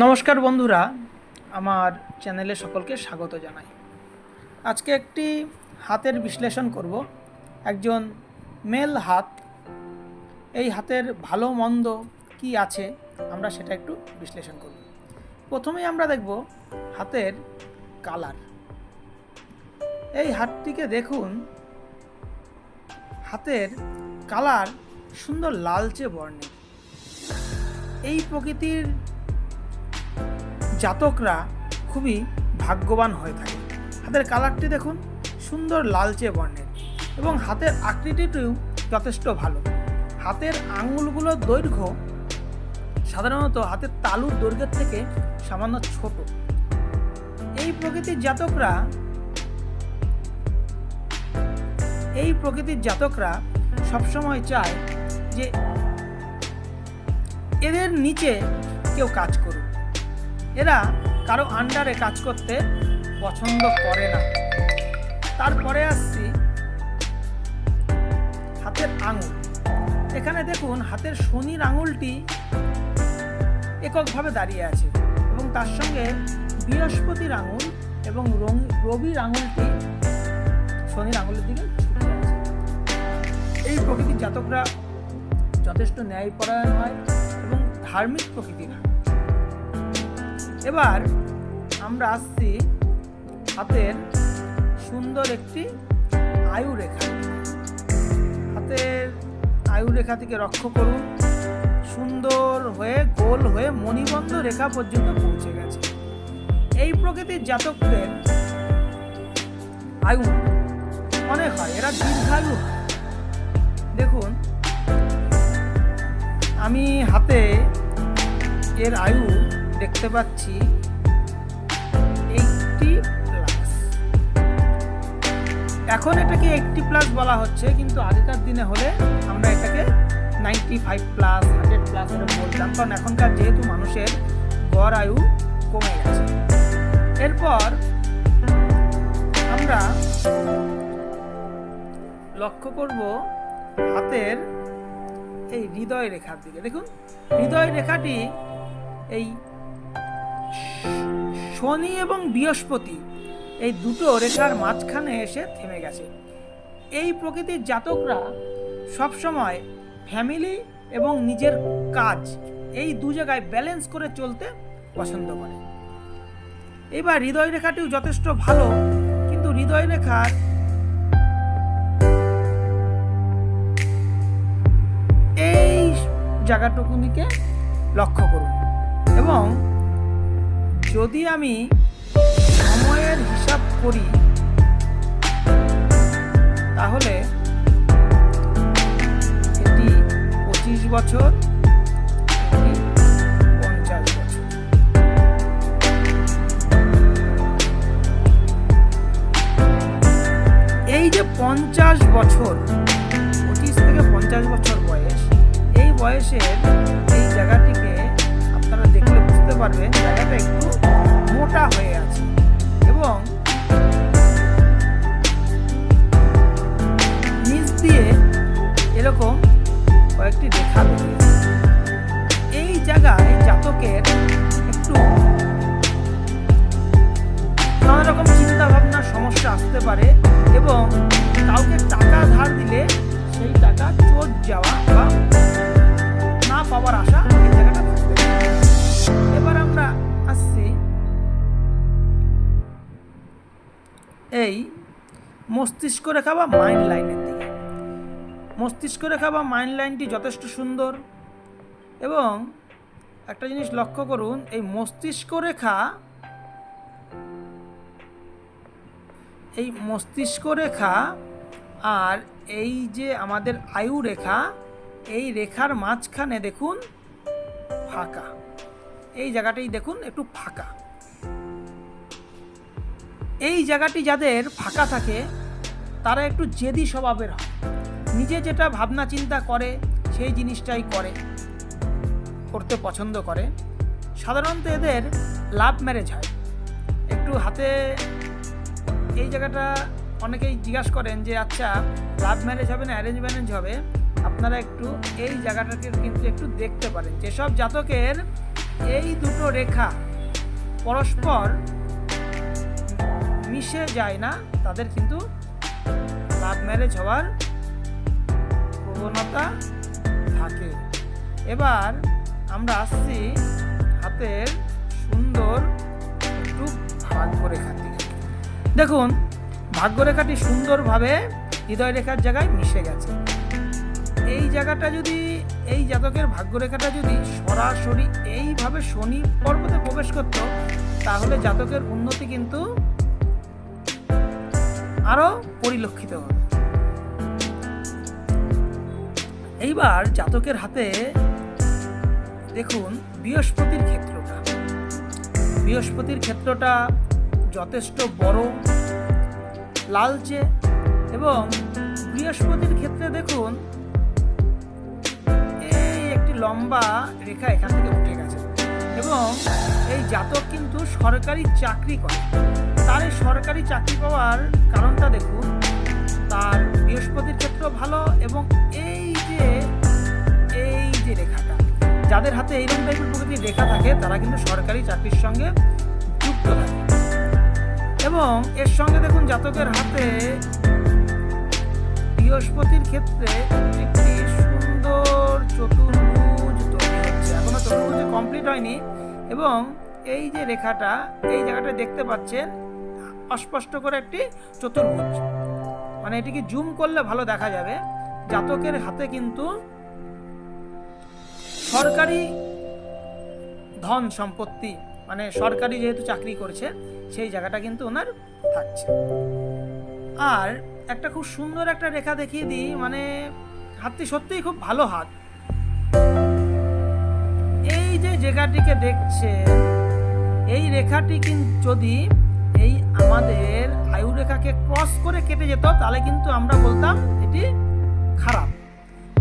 নমস্কার বন্ধুরা, আমার চ্যানেলে সকলকে স্বাগত জানাই। আজকে একটি হাতের বিশ্লেষণ করব। একজন মেল হাত, এই হাতের ভালো মন্দ কি আছে আমরা সেটা একটু বিশ্লেষণ করব। প্রথমেই আমরা দেখব হাতের কালার। এই হাতটিকে দেখুন, হাতের কালার সুন্দর লালচে বর্ণের। এই প্রকৃতির জাতকরা খুবই ভাগ্যবান হয়ে থাকে। হাতের কালারটি দেখুন, সুন্দর লালচে বর্ণের এবং হাতের আকৃতিটিও যথেষ্ট ভালো। হাতের আঙুলগুলোর দৈর্ঘ্য সাধারণত হাতের তালুর দৈর্ঘ্যের থেকে সামান্য ছোট। এই প্রকৃতির জাতকরা, এই প্রকৃতির জাতকরা সবসময় চায় যে এদের নিচে কেউ কাজ করুক। এরা কারও আন্ডারে কাজ করতে পছন্দ করে না। তারপরে আসছি হাতের আঙুল। এখানে দেখুন, হাতের শনির আঙুলটি এককভাবে দাঁড়িয়ে আছে এবং তার সঙ্গে বৃহস্পতির আঙুল এবং রবির আঙুলটি শনির আঙুলের দিকে এই প্রকৃতির জাতকরা যথেষ্ট ন্যায়পরায়ণ হয় এবং ধার্মিক প্রকৃতির হয়। এবার আমরা আসছি হাতের সুন্দর একটি আয়ু রেখা হাতের আয়ু রেখা থেকে রক্ষ করুন। সুন্দর হয়ে, গোল হয়ে, মণিবন্ধ রেখা পর্যন্ত পৌঁছে গেছে। এই প্রকৃতির জাতকদের আয়ু অনেক হয়, এরা দীর্ঘায়ু দেখুন, আমি হাতে এর আয়ু দেখতে পাচ্ছি এইটটি এখন এটাকে এইটটি প্লাস বলা হচ্ছে, কিন্তু আগেকার দিনে হলে আমরা এটাকে ninety five plus hundred plus বলতাম, কারণ এখনকার যেহেতু মানুষের গড় আয়ু কমে গেছে। এরপর আমরা লক্ষ্য করব হাতের এই হৃদয় রেখার দিকে। দেখুন, হৃদয় রেখাটি এই শনি এবং বৃহস্পতি, এই দুটো রেখার মাঝখানে এসে থেমে গেছে। এই প্রকৃতির জাতকরা সবসময় ফ্যামিলি এবং নিজের কাজ, এই দু জায়গায় ব্যালেন্স করে চলতে পছন্দ করে। এবার হৃদয় রেখাটিও যথেষ্ট ভালো, কিন্তু হৃদয় রেখার এই জায়গাটুকুনিকে লক্ষ্য করুন এবং যদি আমি সময়ের হিসাব করি, তাহলে এটি পঁচিশ বছর পঞ্চাশ বছর। এই যে পঞ্চাশ বছর, পঁচিশ থেকে পঞ্চাশ বছর বয়স, এই বয়সের এই মস্তিষ্ক রেখা বা মাইন্ড লাইনের দিকে। মস্তিষ্ক রেখা বা মাইন্ড লাইনটি যথেষ্ট সুন্দর এবং একটা জিনিস লক্ষ্য করুন, এই মস্তিষ্ক রেখা এই মস্তিষ্ক রেখা আর এই যে আমাদের আয়ু রেখা, এই রেখার মাঝখানে দেখুন ফাঁকা। এই জায়গাটাই দেখুন একটু ফাঁকা। এই জায়গাটি যাদের ফাঁকা থাকে, তারা একটু জেদি স্বভাবের হয়। নিজে যেটা ভাবনা চিন্তা করে, সেই জিনিসটাই করে, করতে পছন্দ করে। সাধারণত এদের লাভ ম্যারেজ হয়। একটু হাতে এই জায়গাটা অনেকেই জিজ্ঞাসা করেন যে আচ্ছা লাভ ম্যারেজ হবে না, অ্যারেঞ্জ ম্যারেজ হবে? আপনারা একটু এই জায়গাটাকে কিন্তু একটু দেখতে পারেন। যেসব জাতকের এই দুটো রেখা পরস্পর মিশে যায় না, তাদের কিন্তু লাভ ম্যারেজ হওয়ার প্রবণতা থাকে। এবার আমরা আসছি হাতের সুন্দর একটু ভাগ্যরেখার দিকে। দেখুন, ভাগ্যরেখাটি সুন্দরভাবে হৃদয় রেখার জায়গায় মিশে গেছে। এই জায়গাটা যদি, এই জাতকের ভাগ্যরেখাটা যদি সরাসরি এইভাবে শনি পর্বতে প্রবেশ করত, তাহলে জাতকের উন্নতি কিন্তু আরও পরিলক্ষিত হবে। এইবার জাতকের হাতে দেখুন বৃহস্পতির ক্ষেত্রটা। বৃহস্পতির ক্ষেত্রটা যথেষ্ট বড়, লালচে এবং বৃহস্পতির ক্ষেত্রে দেখুন, এই একটি লম্বা রেখা এখান থেকে উঠে এবং এই জাতক কিন্তু সরকারি চাকরি করে। তার সরকারি চাকরি পাওয়ার কারণটা দেখুন, তার বৃহস্পতির ক্ষেত্র ভালো এবং এই যে এই যে রেখাটা, যাদের হাতে এইরকম টাইপের প্রকৃতির রেখা থাকে, তারা কিন্তু সরকারি চাকরির সঙ্গে যুক্ত থাকে। এবং এর সঙ্গে দেখুন, জাতকের হাতে বৃহস্পতির ক্ষেত্রে কমপ্লিট হয়নি এবং এই যে রেখাটা, এই জায়গাটা দেখতে পাচ্ছেন, অস্পষ্ট করে একটি চতুর্ভুজ। মানে এটিকে জুম করলে ভালো দেখা যাবে। জাতকের হাতে কিন্তু সরকারি ধন সম্পত্তি মানে সরকারি যেহেতু চাকরি করছে, সেই জায়গাটা কিন্তু ওনার থাকছে। আর একটা খুব সুন্দর একটা রেখা দেখিয়ে দিই মানে হাতটি সত্যিই খুব ভালো হাত। এই যে জায়গাটিকে দেখছেন, এই রেখাটি কিন্তু যদি এই আমাদের আয়ু রেখাকে ক্রস করে কেটে যেত, তাহলে কিন্তু আমরা বলতাম এটি খারাপ।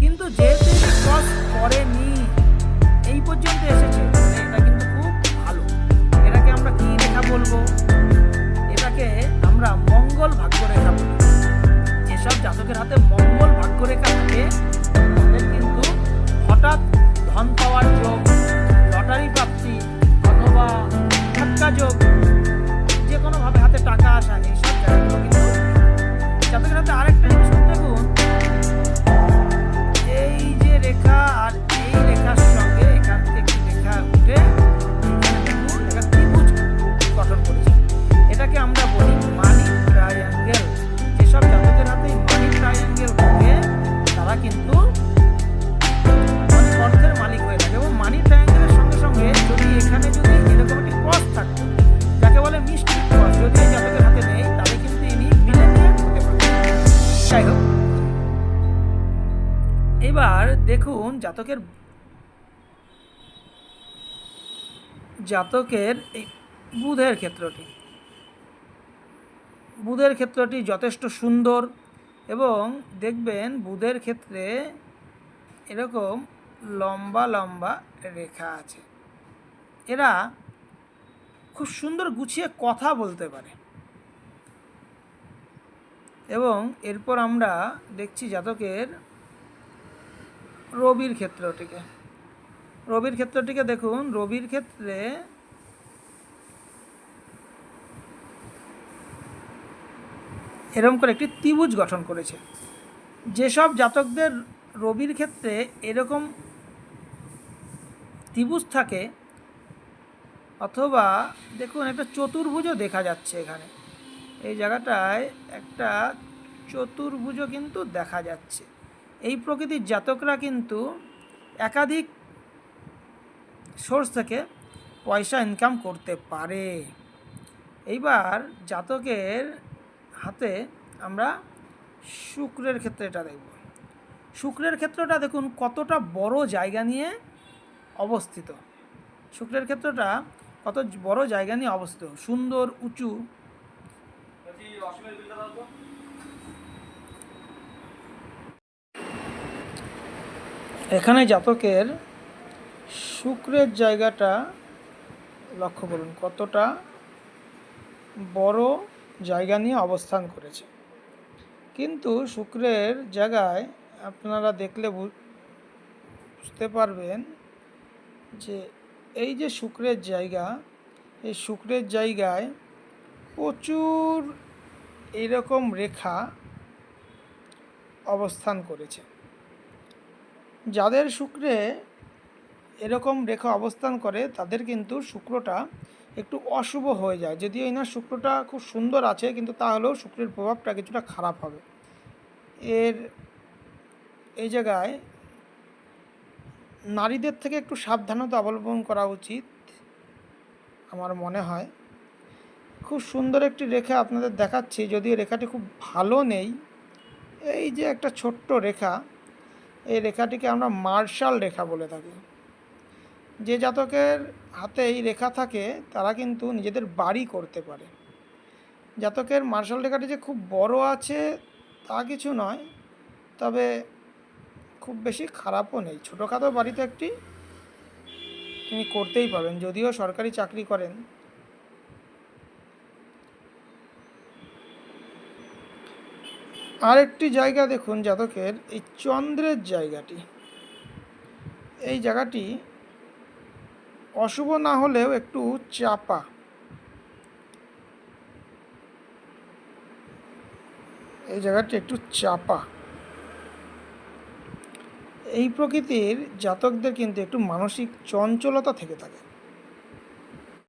কিন্তু যেহেতু ক্রস এবং মানি সঙ্গে সঙ্গে যদি এখানে যদি যাকে বলে মিষ্টি যদি জাতকের কিন্তু এবার দেখুন জাতকের জাতকের এই বুধের ক্ষেত্রটি। বুধের ক্ষেত্রটি যথেষ্ট সুন্দর এবং দেখবেন বুধের ক্ষেত্রে এরকম লম্বা লম্বা রেখা আছে। এরা খুব সুন্দর গুছিয়ে কথা বলতে পারে। এবং এরপর আমরা দেখছি জাতকের রবির ক্ষেত্রটিকে। রবির ক্ষেত্রটিকে দেখুন। রবির ক্ষেত্রে এরকম করে একটি ত্রিভুজ গঠন করেছে। যেসব জাতকদের রবির ক্ষেত্রে এরকম ত্রিভুজ থাকে, অথবা দেখুন একটা চতুর্ভুজও দেখা যাচ্ছে এখানে। এই জায়গাটায় একটা চতুর্ভুজও কিন্তু দেখা যাচ্ছে। এই প্রকৃতির জাতকরা কিন্তু একাধিক সোর্স থেকে পয়সা ইনকাম করতে পারে। এইবার জাতকের হাতে আমরা শুক্রের ক্ষেত্রে এটা দেখব। শুক্রের ক্ষেত্রটা দেখুন কতটা বড় জায়গা নিয়ে অবস্থিত। শুক্রের ক্ষেত্রটা কত বড় জায়গা নিয়ে অবস্থিত। সুন্দর, উঁচু। এখানে জাতকের শুক্রের জায়গাটা লক্ষ্য করুন, কতটা বড় জায়গা নিয়ে অবস্থান করেছে। কিন্তু শুক্রের জায়গায় আপনারা দেখলে বুঝতে পারবেন যে এই যে শুক্রের জায়গা, এই শুক্রের জায়গায় প্রচুর এরকম রেখা অবস্থান করেছে। যাদের শুক্রে এরকম রেখা অবস্থান করে, তাদের কিন্তু শুক্রটা একটু অশুভ হয়ে যায়। যদিও এনার শুক্রটা খুব সুন্দর আছে, কিন্তু তাহলেও শুক্রের প্রভাবটা কিছুটা খারাপ হবে। এর এই জায়গায় নারীদের থেকে একটু সাবধানতা অবলম্বন করা উচিত, আমার মনে হয়। খুব সুন্দর একটি রেখা আপনাদের দেখাচ্ছি, যদিও রেখাটি খুব ভালো নেই। এই যে একটা ছোট্ট রেখা, এই রেখাটিকে আমরা মার্শাল রেখা বলে থাকি। যে জাতকের হাতে এই রেখা থাকে, তারা কিন্তু নিজেদের বাড়ি করতে পারে। জাতকের মার্শাল রেখাটি যে খুব বড় আছে, তা কিছু নয়। তবে খুব বেশি খারাপও নেই। ছোটোখাটো বাড়িতে একটি তিনি করতেই পারবেন যদিও সরকারি চাকরি করেন। আরেকটি জায়গা দেখুন জাতকের, এই চন্দ্রের জায়গাটি। এই জায়গাটি অশুভ না হলেও একটু চাপা। এই জায়গাটি একটু চাপা। এই প্রকৃতির জাতকদের কিন্তু একটু মানসিক চঞ্চলতা থেকে থাকে।